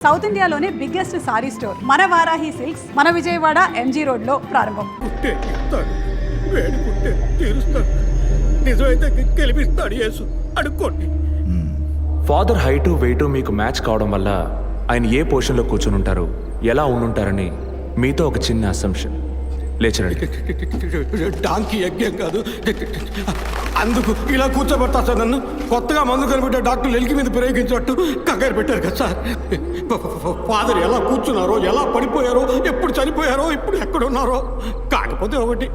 South ఇండియాలోనే biggest sorry store మన Varahi silks మన విజయవాడ ఎంజీ రోడ్లో ప్రారంభం ఫాదర్ హైటు వెయిటు మీకు మ్యాచ్ కావడం వల్ల ఆయన ఏ పొజిషన్లో కూర్చుని ఉంటారు ఎలా ఉండుంటారని మీతో ఒక చిన్న అసంప్షన్. లేచరండి డాంకీ యజ్ఞం కాదు. అందుకు ఇలా కూర్చోబెడతా సార్ నన్ను. కొత్తగా మందు కనిపెట్టే డాక్టర్లు ఎలికి మీద ప్రయోగించినట్టు కంగారు పెట్టారు కదా సార్. ఫాదర్ ఎలా కూర్చున్నారో ఎలా పడిపోయారో ఎప్పుడు చనిపోయారో ఇప్పుడు ఎక్కడున్నారో కాకపోతే ఒకటి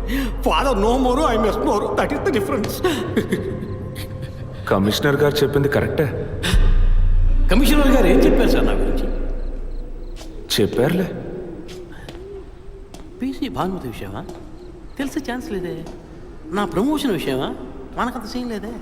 father no more I mess more. That is the difference commissioner గారు చెప్పింది కరెక్టే. కమిషనర్ గారు ఏం చెప్పారు సార్ నా గురించి? చెప్పారులే. భానుమతి విషయమా? తెలిసే ఛాన్స్ లేదే. నా ప్రమోషన్ విషయమా? మనకంత సీన్ లేదే.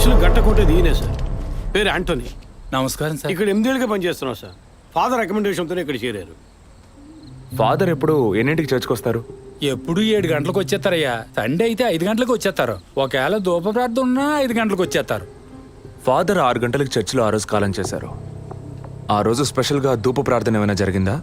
ఈ చర్చిలు గట్టకొట్టేది ఈయనే సార్. పేరు యాంటోనీ నమస్కారం సార్. ఇక్కడ ఎనిమిదేళ్ళుగా పనిచేస్తున్నాం సార్. ఫాదర్ రికమెండేషన్తోనే ఇక్కడ చేరారు. ఫాదర్ ఎప్పుడు ఎన్నింటికి చర్చ్కి వస్తారు? ఎప్పుడు ఏడు గంటలకు వచ్చేస్తారయ్యా. సండే అయితే ఐదు గంటలకు వచ్చేస్తారు. ఒకవేళ ధూప ప్రార్థన ఉన్నా ఐదు గంటలకు వచ్చేస్తారు. ఫాదర్ ఆరు గంటలకు చర్చిలో ఆ రోజు కాలం చేశారు. ఆ రోజు స్పెషల్గా ధూప ప్రార్థన ఏమైనా జరిగిందా?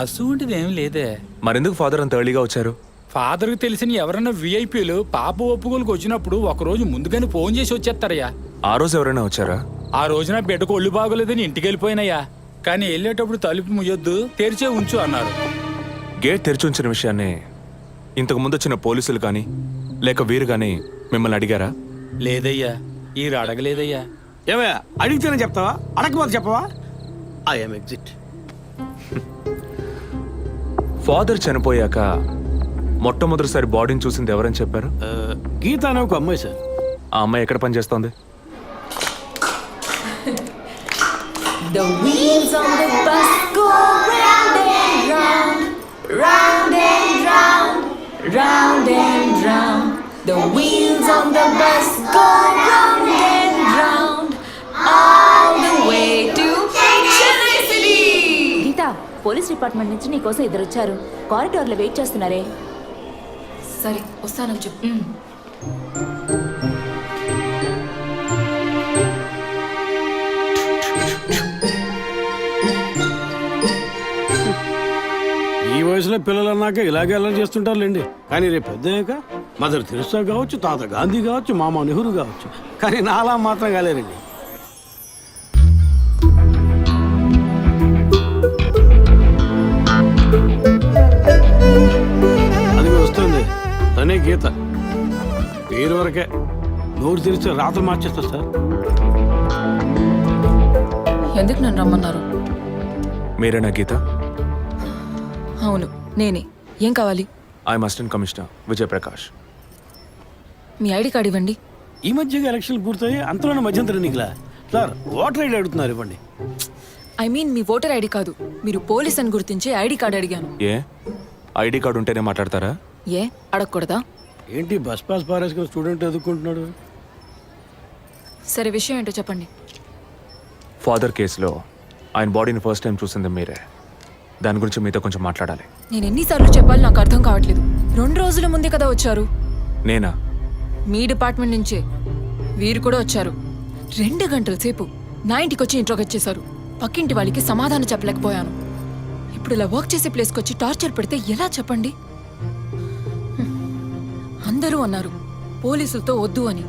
అసువంటిది ఏం లేదే. మరెందుకు ఫాదర్ అంత ఎర్లీగా వచ్చారు? ఫాదర్కి తెలిసిన ఎవరైనా విఐపీలు పాప ఒప్పుకోలకు వచ్చినప్పుడు ఒకరోజు ముందుగానే ఫోన్ చేసి వచ్చేస్తారయ్యా. ఆ రోజు ఎవరైనా వచ్చారా? ఆ రోజున బిడ్డకు ఒళ్ళు బాగోలేదని ఇంటికి వెళ్ళిపోయినయ్యా. కానీ వెళ్ళేటప్పుడు తలుపు ముయ్యొద్దు తెరిచే ఉంచు అన్నారు. గేట్ తెరిచి ఉంచిన విషయాన్ని ఇంతకు ముందు వచ్చిన పోలీసులు కానీ లేక వీరు కానీ మిమ్మల్ని అడిగారా? లేదయ్యా ఈ అడగలేదయ్యా. ఏమయ్యా అడిగితేనే చెప్తావా? అడగకపోతే చెప్పవా? ఐఎమ్ ఎగ్జిట్ ఫాదర్ చనిపోయాక మొట్టమొదటిసారి బాడీని చూసింది ఎవరని చెప్పారు? గీత అనే ఒక అమ్మాయి సార్. ఆ అమ్మాయి ఎక్కడ పనిచేస్తోంది? పోలీస్ డిపార్ట్మెంట్ నుంచి నీకోసం ఇద్దరు వచ్చారు. కారిడార్లో వెయిట్ చేస్తున్నారే. సరే వస్తానని చెప్పు. ఈ వయసులో పిల్లలు అన్నాక ఇలాగే అల్లరి చేస్తుంటారులేండి. కానీ రేపు పెద్దయ్యాక మదర్ తెరిసా కావచ్చు తాత గాంధీ కావచ్చు మామ నెహ్రూ కావచ్చు. కానీ నాలా మాత్రం కాలేరండి. గీత. పేరు వరకే నోరు తెరిస్తే రాత మార్చేస్తా సార్. ఎందుకు నన్ను రమ్మన్నారు? మీరేనా గీత? అవును నేనే. ఏం కావాలి? I'm assistant commissioner Vijayaprakash. Me ID card ఇవ్వండి. ఈ మధ్యగా ఎలక్షన్లు పూర్తయి అంతలోనే మధ్యంతర ఎన్నికలా? సార్ ఓటర్ ఐడి అడుగుతున్నారు ఇవ్వండి. ఐ మీన్ మీ ఓటర్ ఐడి కాదు మీరు పోలీస్ అని గుర్తించే ఐడి కార్డ్ అడిగాను. ఏ? ఐడి కార్డు ఉంటేనే మాట్లాడతారా? ఏ? అడగకూడదా? ఏంటి బస్ పాస్ పారేసుకుని స్టూడెంట్ ఎదుర్కొంటున్నాడు? సరే విషయం ఏంటో చెప్పండి. ఫాదర్ కేసులో ఆయన బాడీని ఫస్ట్ టైం చూసింది మీరే. దాని గురించి మీతో కొంచెం మాట్లాడాలి. నేను ఎన్నిసార్లు చెప్పాలి నాకు అర్థం కావట్లేదు. రెండు రోజుల ముందే కదా వచ్చారు? నేనా? మీ డిపార్ట్మెంట్ నుంచే. వీరు కూడా వచ్చారు. రెండు గంటల సేపు నా ఇంటికి వచ్చి ఇంట్రోగేట్ చేశారు పక్కింటి వాళ్ళకి సమాధానం చెప్పలేకపోయాను. ఇప్పుడు ఇలా వర్క్ చేసే ప్లేస్కి వచ్చి టార్చర్ పెడితే ఎలా చెప్పండి? అందరూ అన్నారు. పోలీసులతో వద్దు అని.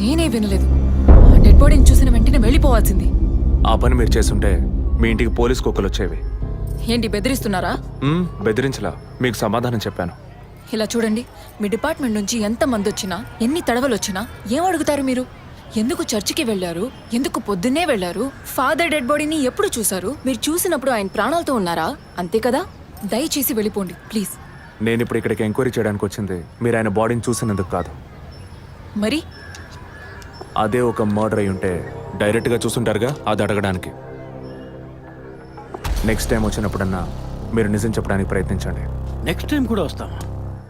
నేనే వినలేదు. ఆ డెడ్ బాడీని చూసిన వెంటనే వెళ్ళిపోవాల్సింది. ఆ పని మీరు చేస్తుంటే మీ ఇంటికి పోలీస్ కుక్కలు వచ్చేవి. ఏంటి బెదిరిస్తున్నారా? మ్మ్, బెదిరించలా. మీకు సమాధానం చెప్పాను. ఇలా చూడండి. మీ డిపార్ట్మెంట్ నుంచి ఎంత మంది వచ్చినా ఎన్ని తడవలు వచ్చినా ఏం అడుగుతారు మీరు? ఎందుకు చర్చికి వెళ్ళారు? ఎందుకు పొద్దున్నే వెళ్ళారు? ఫాదర్ డెడ్ బాడీని ఎప్పుడు చూశారు? మీరు చూసినప్పుడు ఆయన ప్రాణాలతో ఉన్నారా? అంతే కదా? దయచేసి వెళ్ళిపోండి ప్లీజ్. నేను ఇప్పుడు ఇక్కడికి ఎంక్వైరీ చేయడానికి వచ్చింది. మీరు ఆయన బాడీని చూసినందుకు కాదు. మరి? అదే ఒక మర్డర్ అయి ఉంటే డైరెక్ట్గా చూసుంటారుగా అది అడగడానికి. నెక్స్ట్ టైం వచ్చినప్పుడన్నా మీరు నిజం చెప్పడానికి ప్రయత్నించండి. నెక్స్ట్ టైం కూడా వస్తామా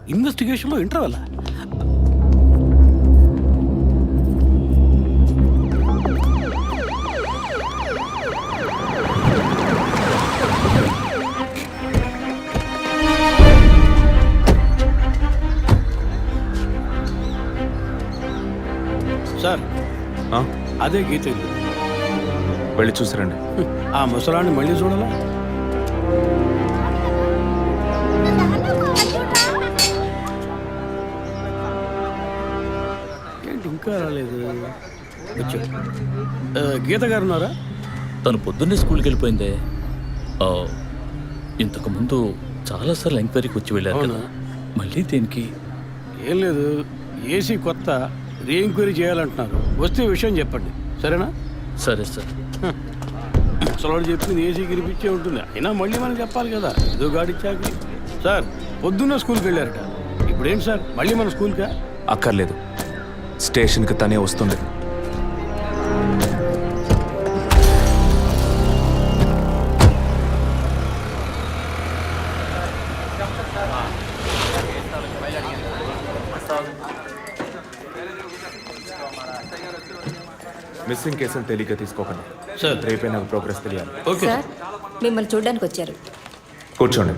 ఇన్వెస్టిగేషన్లో ఇంటర్వల్ అదే గీత ఇల్లు. వెళ్ళి చూసిరండి. ఆ ముసలాన్ని మళ్ళీ చూడాలా? ఏంటి ఇంకా రాలేదు? వచ్చా. గీత గారు ఉన్నారా? తను పొద్దున్నే స్కూల్కి వెళ్ళిపోయిందే. ఆ, ముందు చాలాసార్లు ఎంక్వైరీకి వచ్చి వెళ్ళారు కదా? మళ్ళీ దేనికి? ఏం లేదు. ఏసీ కొత్త. రీ ఎంక్వైరీ చేయాలంటున్నారు. వస్తే విషయం చెప్పండి. సరేనా? సరే సార్. ముసలాడు చెప్పింది ఏసీ గిరిపించే ఉంటుంది. అయినా మళ్ళీ మనం చెప్పాలి కదా. ఏదో గాడిచ్చాకి సార్ పొద్దున్న స్కూల్కి వెళ్ళారట. ఇప్పుడు ఏంటి సార్? మళ్ళీ మన స్కూల్కా? అక్కర్లేదు. స్టేషన్కి తనే వస్తుంది. మిస్సింగ్ కేసులు తేలిగ్గా తీసుకోకండి. సార్ రేపే నాకు ప్రోగ్రెస్ తెలియాలి. ఓకే సార్ మిమ్మల్ని చూడడానికి వచ్చారు. కూర్చోండి.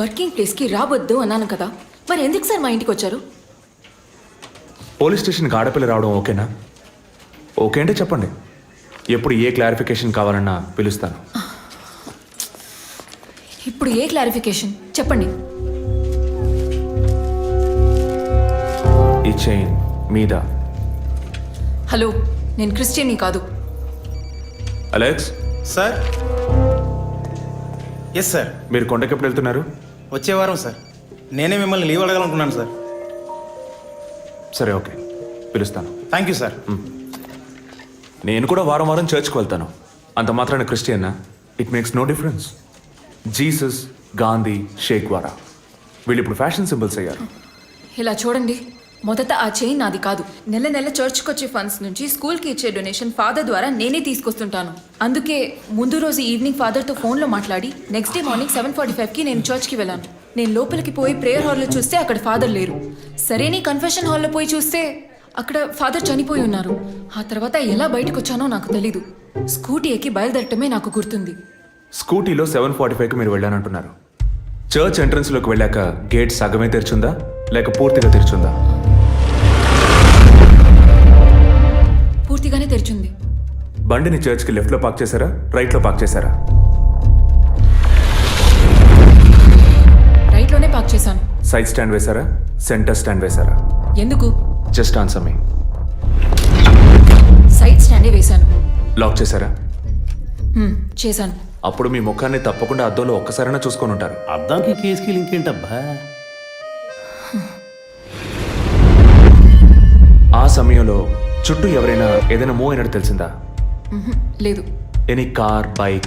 వర్కింగ్ ప్లేస్కి రావద్దు అన్నాను కదా. మరి ఎందుకు సార్ మా ఇంటికి వచ్చారు? పోలీస్ స్టేషన్కి ఆడపిల్ల రావడం ఓకేనా? ఓకే అంటే చెప్పండి. ఎప్పుడు ఏ క్లారిఫికేషన్ కావాలన్నా పిలుస్తాను. ఇప్పుడు ఏ క్లారిఫికేషన్? చెప్పండి. ఈ చైన్ మీద? హలో. నేను క్రిస్టియన్ని కాదు. అలెక్స్? సార్? ఎస్ సార్ మీరు కొండకెప్పుడు వెళ్తున్నారు? వచ్చే వారం సార్. నేనే మిమ్మల్ని లీవ్ అడగాలనుకున్నాను సార్. సరే ఓకే. పిలుస్తాను. థ్యాంక్ యూ సార్ నేను కూడా వారం వారం చర్చ్కి వెళ్తాను. అంత మాత్రాన క్రిస్టియన్నా it makes no difference Jesus Gandhi Sheikh వారా. వీళ్ళు ఇప్పుడు ఫ్యాషన్ సింబల్స్ అయ్యారు. ఇలా చూడండి. మొదట ఆ చైన్ నాది కాదు. నెల నెల చర్చ్కొచ్చే ఫండ్స్ నుంచి స్కూల్కి ఇచ్చే డొనేషన్ ఫాదర్ ద్వారా నేనే తీసుకొస్తుంటాను. అందుకే ముందు రోజు ఈవినింగ్ ఫాదర్తో ఫోన్లో మాట్లాడి next day morning seven forty ఫైవ్కి నేను చర్చ్కి వెళ్ళాను. నేను లోపలికి పోయి ప్రేయర్ హాల్లో చూస్తే అక్కడ ఫాదర్ లేరు. సరే నీ కన్ఫెషన్ హాల్లో పోయి చూస్తే అక్కడ ఫాదర్ చనిపోయి ఉన్నారు. ఆ తర్వాత ఎలా బయటకు వచ్చానో నాకు తెలీదు. స్కూటీ ఎక్కి బయలుదేరటమే నాకు గుర్తుంది. స్కూటీలో సెవెన్ ఫార్టీ ఫైవ్కి మీరు వెళ్ళానంటున్నారు. చర్చ్ ఎంట్రన్స్లోకి వెళ్ళాక గేట్ సగమే తెరిచుందా? లేక పూర్తిగా తెరిచుందా? బండిని చర్చ్కి లెఫ్ట్లో పార్క్ చేశారా? రైట్లో పార్క్ చేశారా? రైట్లోనే పార్క్ చేశాను. సైడ్ స్టాండ్ వేశారా? సెంటర్ స్టాండ్ వేశారా? ఎందుకు? Just answer me. సైడ్ స్టాండే వేశాను. లాక్ చేశారా? హ్మ్, చేశాను. అప్పుడు మీ ముఖాన్ని తప్పకుండా అద్దంలో ఒక్కసారైనా చూసుకొని ఉంటారు. అద్దానికి కేసుకి లింక్ ఏంటబ్బా? ఆ సమయంలో చుట్టూ ఎవరైనా ఏదైనా మూవ్ అయినట్టు తెలిసిందా? లేదు. ఎనీ కార్ బైక్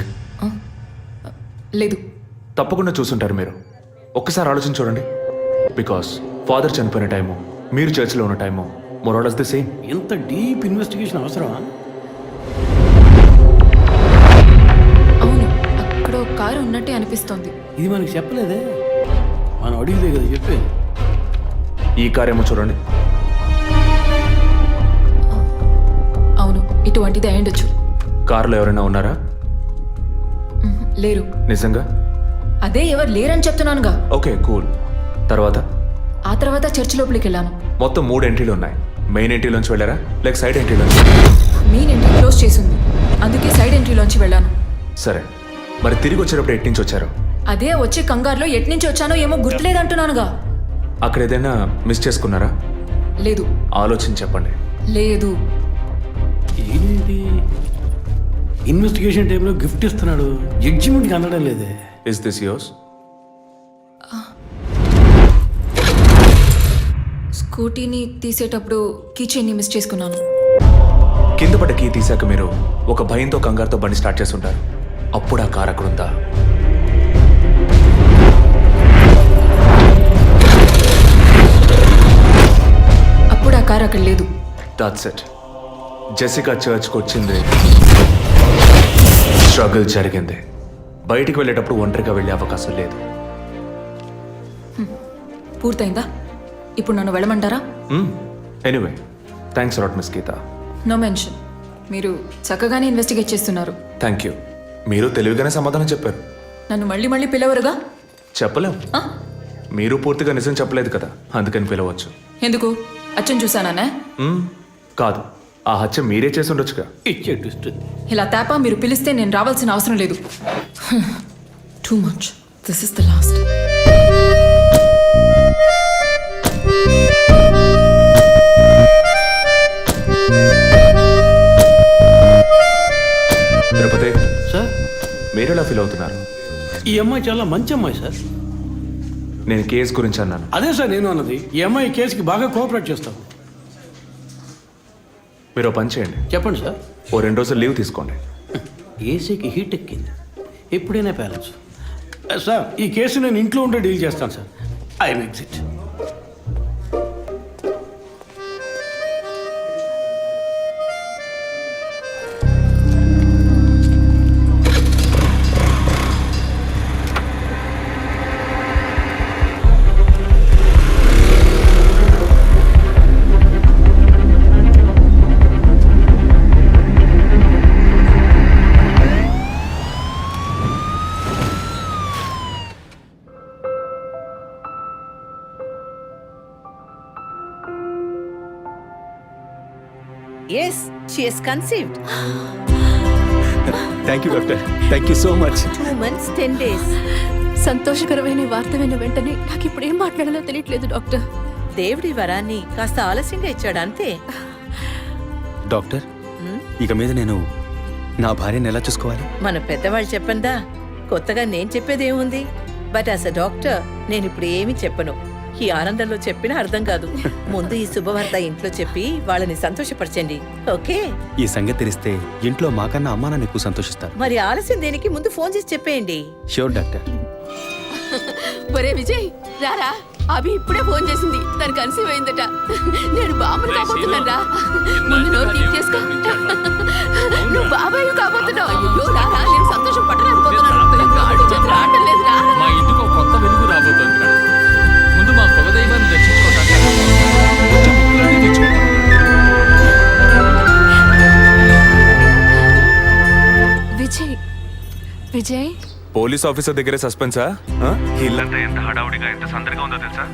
లేదు. తప్పకుండా చూసుంటారు మీరు. ఒక్కసారి ఆలోచన చూడండి. బికాస్ ఫాదర్ చనిపోయిన టైము మీరు చర్చిలో ఉన్న time more or less the same ఇంత డీప్ ఇన్వెస్టిగేషన్ అవసరమా? అవును అక్కడ ఒక కారు ఉన్నట్టే అనిపిస్తోంది. ఇది మనకి చెప్పలేదే. మనం అడిగితే కదా చెప్పేది. ఈ కార్ ఏమో చూడండి. ఇటువంటిది అయ్యుండొచ్చు. కారులో ఎవరైనా ఉన్నారా? లేరు. నిజంగా? అదే ఎవరు లేరని చెప్తున్నానుగా. Okay cool. తర్వాత? ఆ తర్వాత చర్చ్ లోపలికి వెళ్ళాను. మొత్తం మూడు ఎంట్రీలు ఉన్నాయి. మెయిన్ ఎంట్రీలోంచి వెళ్ళారా? లేక సైడ్ ఎంట్రీలోంచి? మెయిన్ ఎంట్రీ క్లోజ్ చేసింది. అందుకే సైడ్ ఎంట్రీలోంచి వెళ్ళాను. సరే. మరి తిరిగి వచ్చేటప్పుడు ఎటు నుంచి వచ్చారు? అదే వచ్చే కంగారులో ఎట్నుంచి వచ్చానో ఏమో గుర్తులేదంటున్నానుగా. అక్కడ ఏదైనా మిస్ చేసుకున్నారా? లేదు. ఆలోచించి చెప్పండి. లేదు. ఏంటి? ఇన్వెస్టిగేషన్ టైంలో గిఫ్ట్ ఇస్తున్నాడు. జడ్జిమెంట్కి అందడం లేదే. ఇస్ దిస్ యోర్స్ స్కూటీని తీసేటప్పుడు కీచైన్ని మిస్ చేసుకున్నాను. కింద పడ్డ కీ తీసాక మీరు ఒక భయంతో కంగారుతో బండి స్టార్ట్ చేస్తుంటారు. అప్పుడు ఆ కార్ అక్కడ ఉందా? అప్పుడు ఆ కార్ అక్కడ లేదు. దాట్స్ ఇట్ జెసికా చర్చ్కి వచ్చింది. స్ట్రగుల్ జరిగింది. బయటికి వెళ్ళేటప్పుడు ఒంటరిగా వెళ్ళే అవకాశం లేదు. పూర్తయిందా? ఇప్పుడు నన్ను వెళ్ళమంటారా? ఎనీవే థ్యాంక్స్ రాట్ మిస్ గీత నో మెన్షన్ మీరు చక్కగానే ఇన్వెస్టిగేట్ చేస్తున్నారు. థ్యాంక్ యూ మీరు తెలివిగానే సమాధానం చెప్పారు. నన్ను మళ్ళీ మళ్ళీ పిలవరుగా? చెప్పలేం. ఆ? మీరు పూర్తిగా నిజం చెప్పలేదు కదా. అందుకని పిలవచ్చు. ఎందుకు? అచ్చం చూసానా మ్మ్, కాదు. ఆ హత్య మీరే చేసి ఉండొచ్చుగా ఇచ్చే ట్విస్ట్ ఇలా తేపా మీరు పిలిస్తే నేను రావాల్సిన అవసరం లేదు. Too much this is the last Tirupati sir? మీరు ఎలా ఫీల్ అవుతున్నారు? ఈ అమ్మాయి చాలా మంచి అమ్మాయి సార్. నేను కేసు గురించి అన్నాను. అదే సార్ నేను అన్నది. ఈ అమ్మాయి కేసుకి బాగా కోఆపరేట్ చేస్తాం. మీరు పని చేయండి. చెప్పండి సార్. ఓ రెండు రోజులు లీవ్ తీసుకోండి. ఏసీకి హీట్ ఎక్కింది. ఎప్పుడైనా ప్యాలెన్స్. సార్ ఈ కేసు నేను ఇంట్లో ఉంటే డీల్ చేస్తాను sir. I'm exit. Is conceived. Thank you doctor thank you so much Two months, ten days. సంతోషకరమైన వార్త విన్న వెంటనే నాకు ఇప్పుడు ఏం మాట్లాడాలో తెలియట్లేదు డాక్టర్. దేవుడి వరాన్ని కాస్త ఆలస్యంగా ఇచ్చాడు అంతే. డాక్టర్ ఇక మీద నేను నా భార్యను ఎలా చూసుకోవాలి? మన పెద్దవాళ్ళు చెప్పందా? కొత్తగా నేను చెప్పేదేముంది? బట్ యాజ్ అ డాక్టర్ నేను ఇప్పుడు ఏమీ చెప్పను. ఈ ఆనందంలో చెప్పినా అర్థం కాదు. ముందు ఈ శుభవార్త ఇంట్లో చెప్పి వాళ్ళని సంతోషపరచండి. ఓకే? ఈ సంగతి తెలిస్తే ఇంట్లో మాకన్నా అమ్మా నాన్న ఎక్కువ సంతోషిస్తారు. మరి ఆలస్యం దేనికి? ముందు ఫోన్ చేసి చెప్పేయండి. Sure doctor. ఒరే విజయ్ రారా? అభి ఇప్పుడే ఫోన్ చేసింది. తను కన్సీవ్ అయిందట నేను బాబుని కాబోతున్నాను రా ముందు నోరు తీసి పోలీస్ ఆఫీసర్ దగ్గరే సస్పెన్సా? ఆ? ఇల్లంతా ఎంత హడావుడిగా ఎంత సందడిగా ఉందో తెలుసా?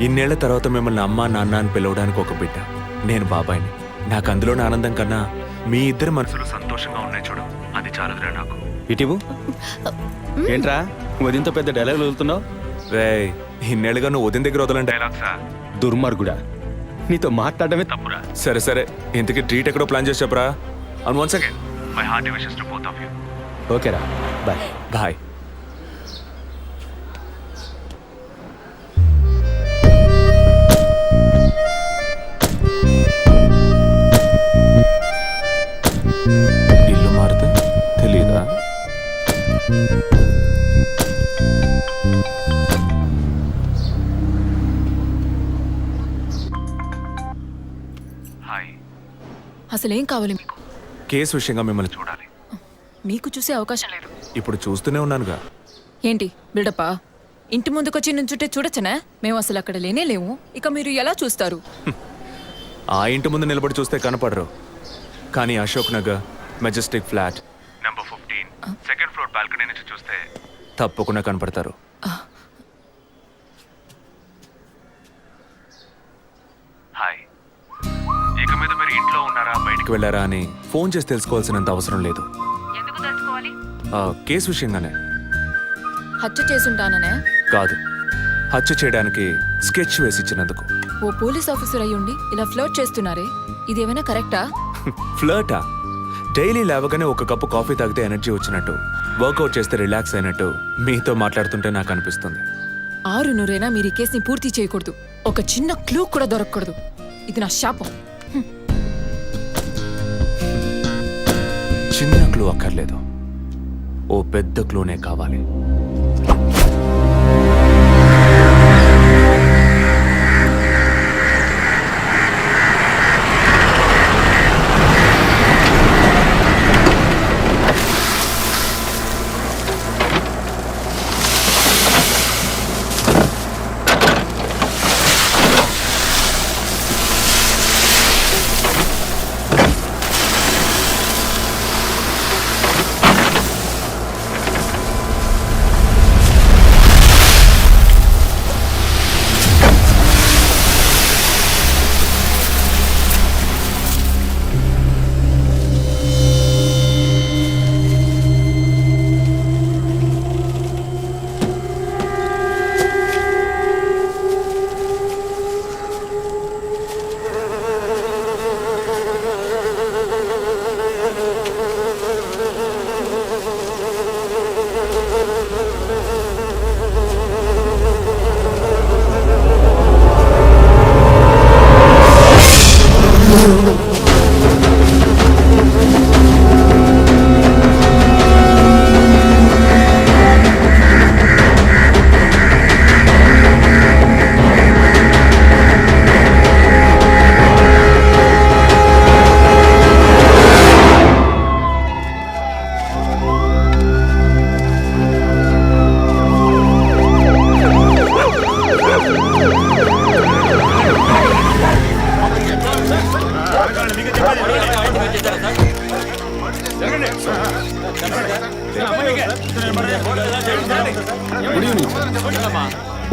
ఇన్నేళ్ళ తర్వాత మిమ్మల్ని అమ్మ నాన్న అని పిలవడానికి ఒక బిడ్డ. నేను బాబాయిని. నాకు అందులోని ఆనందం కన్నా మీ ఇద్దరి మనసులు సంతోషంగా ఉన్నాయి చూడు. అది చాలదురా నాకు. ఇటీవు? ఏంట్రా? ఉదయంతో పెద్ద డైలాగ్ వదులుతున్నావు? రే ఇన్నేళ్ళుగా నువ్వు ఉదయం దగ్గర వదలని డైలాగ్సా దుర్మార్గుడా. నీతో మాట్లాడటమే తప్పురా. సరే సరే. ఇంతకీ ట్రీట్ ఎక్కడో ప్లాన్ చేసి చెప్పరా? And once again my heart wishes to both of you ఓకేరా. బాయ్. బాయ్. ఇల్లు మారితే తెలీదా? హాయ్. అసలు ఏం కావాలి మీకు? కేసు విషయంగా మిమ్మల్ని చూడాలి. మీకు చూసే అవకాశం లేదు. ఇప్పుడు చూస్తూనే ఉన్నానుగా. ఏంటి బిల్డప్పా? ఇంటి ముందుకొచ్చి నుంచుంటే చూడొచ్చనా? మేము అసలు అక్కడ లేనే లేవు. ఇక మీరు ఎలా చూస్తారు? ఆ ఇంటి ముందు నిలబడి చూస్తే కనపడరు. కానీ Ashok Nagar majestic flat. Number fifteen second floor balcony నుంచి చూస్తే తప్పకుండా కనపడతారు. హాయ్ ఇక మీద మీరు ఇంట్లో ఉన్నారా బయటికి వెళ్ళారా అని ఫోన్ చేసి తెలుసుకోవాల్సినంత అవసరం లేదు. ఆ, కేసు విషయంగానే. హత్య చేసుంటాననే? కాదు. హత్య చేయడానికి స్కెచ్ వేసి ఇచ్చినందుకు ఓ పోలీస్ ఆఫీసర్ అయ్యుండి ఇలా ఫ్లర్ట్ చేస్తున్నారే? ఇదేమైనా కరెక్టా? ఫ్లర్టా? డైలీ లేవగానే ఒక కప్పు కాఫీ తాగితే ఎనర్జీ వచ్చినట్టు వర్కౌట్ చేస్తే రిలాక్స్ అయినట్టు మీతో మాట్లాడుతుంటే నాకు అనిపిస్తుంది. ఆరు నూరైనా మీరు ఈ కేసుని పూర్తి చేయకూడదు. ఒక చిన్న క్లూ కూడా దొరకకూడదు. ఇది నా శాపం. చిన్న క్లూ అక్కర్లేదు. ఓ పెద్ద క్లూనే కావాలి.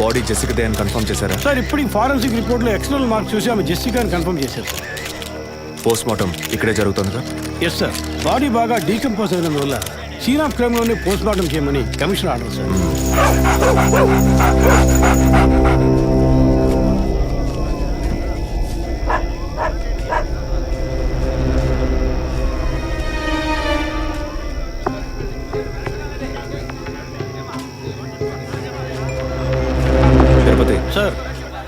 బాడీ జెసికదే అని కన్ఫర్మ్ చేశారా? సార్ ఇప్పుడు ఫారెన్సిక్ రిపోర్ట్లో ఎక్స్టర్నల్ మార్క్స్ చూసి ఆమె జెస్సికా అని కన్ఫర్మ్ చేశారు. సార్ పోస్ట్ మార్టం ఇక్కడే జరుగుతుందిగా? ఎస్ సార్ బాడీ బాగా డీకంపోజ్ అయినందువల్ల సీన్ ఆఫ్ క్రైమ్లోనే పోస్ట్ మార్టం చేయమని కమిషన్ ఆర్డర్ సార్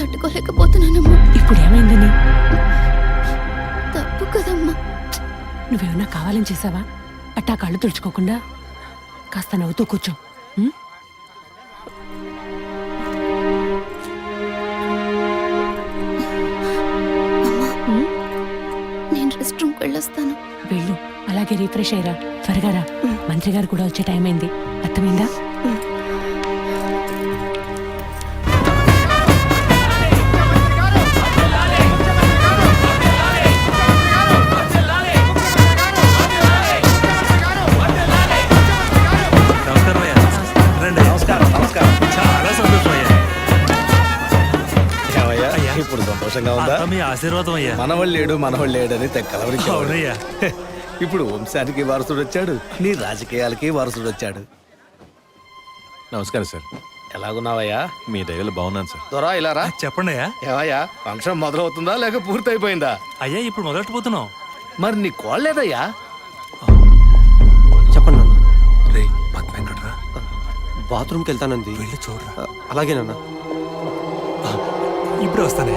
తట్టుకోలేకపోతున్నానమ్మా. ఇప్పుడు ఏమైందని తప్పు కదమ్మా. నువ్వేమన్నా కావాలని చేసావా? అట్టా కళ్ళు తుడుచుకోకుండా కాస్త నవ్వుతూ కూర్చో నేను రెస్ట్ రూమ్కి వెళ్ళొస్తాను. వెళ్ళు అలాగే రిఫ్రెష్ అయ్యరా త్వరగా రా. మంత్రి గారు కూడా వచ్చే టైం అయింది. అర్థమైందా? ఉందా అంతా మీ ఆశీర్వాదం అయ్యా. మనవాళ్ళు లేడు మనవాళ్ళు లేడని తెగ కలవరించేవాడు. అవునయ్యా. ఇప్పుడు వంశానికి వారసుడు వచ్చాడు నీ రాజకీయాలకి వారసుడు వచ్చాడు. నమస్కారం సార్. ఎలాగున్నావయ్యా? మీ దయలో బాగున్నాను సార్. దొరా ఇలా రా. చెప్పండి అయ్యా ఏమయ్యా ఫంక్షన్ మొదలవుతుందా లేక పూర్తయిపోయిందా? అయ్యా ఇప్పుడు మొదలెట్టబోతున్నాం. మరి నీ కోళ్ళేదయ్యా చెప్పండి నాన్న. రే పద్మ ఎక్కడ్రా బాత్రూమ్కి వెళ్తానంది. వెళ్ళి చూడరా. అలాగే నాన్న. ఇప్పుడు వస్తానే.